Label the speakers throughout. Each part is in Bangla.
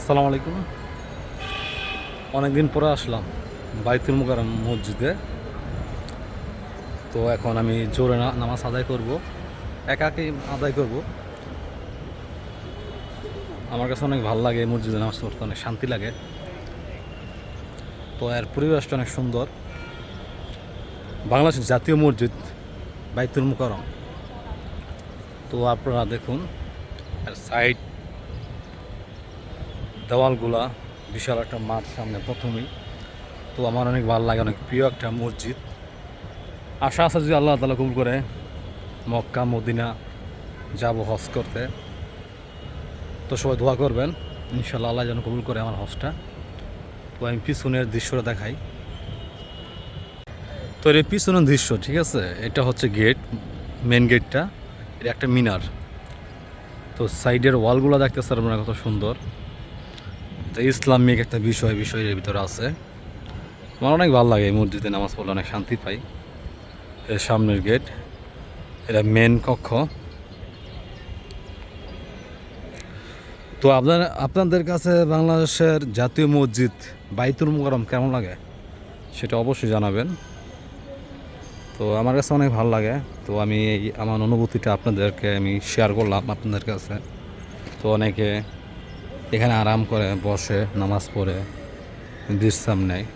Speaker 1: আসসালামু আলাইকুম। অনেকদিন পরে আসলাম বাইতুল মুকাররম মসজিদে। তো এখন আমি জোরে নামাজ আদায় করব। একাকেই আদায় করব। আমার কাছে অনেক ভালো লাগে মসজিদে নামাজ পড়তে, অনেক শান্তি লাগে। তো এর পরিবেশটা অনেক সুন্দর। বাংলাদেশ জাতীয় মসজিদ বাইতুল মুকাররম। তো আপনারা দেখুন সাইড দেওয়ালগুলা বিশাল একটা মাঠ সামনে প্রথমেই। তো আমার অনেক ভালো লাগে, অনেক প্রিয় একটা মসজিদ। আশা আছে যদি আল্লাহ তালা কবুল করে, মক্কা, মদিনা যাব হজ করতে। তো সবাই দোয়া করবেন ইনশাল্লাহ আল্লাহ যেন কবুল করে আমার হজটা। তো আমি পিছনের দৃশ্যটা দেখাই। তো এর পিছনের দৃশ্য, ঠিক আছে? এটা হচ্ছে গেট মেন গেটটা। এটা একটা মিনার। তো সাইডের ওয়ালগুলো দেখতেছে আপনারা কত সুন্দর। তো ইসলামিক একটা বিষয়, বিষয়ের ভিতরে আছে। আমার অনেক ভালো লাগে এই মসজিদে নামাজ পড়লে, অনেক শান্তি পাই। এর সামনের গেট, এটা মেন কক্ষ। তো আপনার, আপনাদের কাছে বাংলাদেশের জাতীয় মসজিদ বাইতুল মুকাররম কেমন লাগে? সেটা অবশ্যই জানাবেন। তো আমার কাছে অনেক ভালো লাগে। তো আমি আমার অনুভূতিটা আপনাদেরকে আমি শেয়ার করলাম আপনাদের কাছে। তো অনেকে এখানে আরাম করে বসে, নামাজ পড়ে, বিশ্রাম নেয়।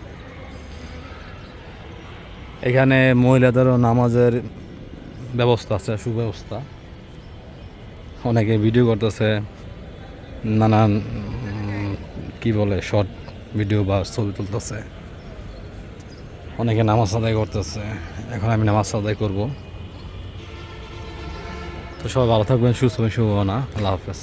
Speaker 1: এখানে মহিলাদেরও নামাজের ব্যবস্থা আছে, সুব্যবস্থা। অনেকে ভিডিও করতেছে, নানান কি বলে শর্ট ভিডিও বা ছবি তুলতেছে। অনেকে নামাজ আদায় করতেছে, এখন আমি নামাজ আদায় করব। তো সবাই ভালো থাকবেন, সুস্থ থাকবেন শুভকামনা, আল্লাহ হাফেজ।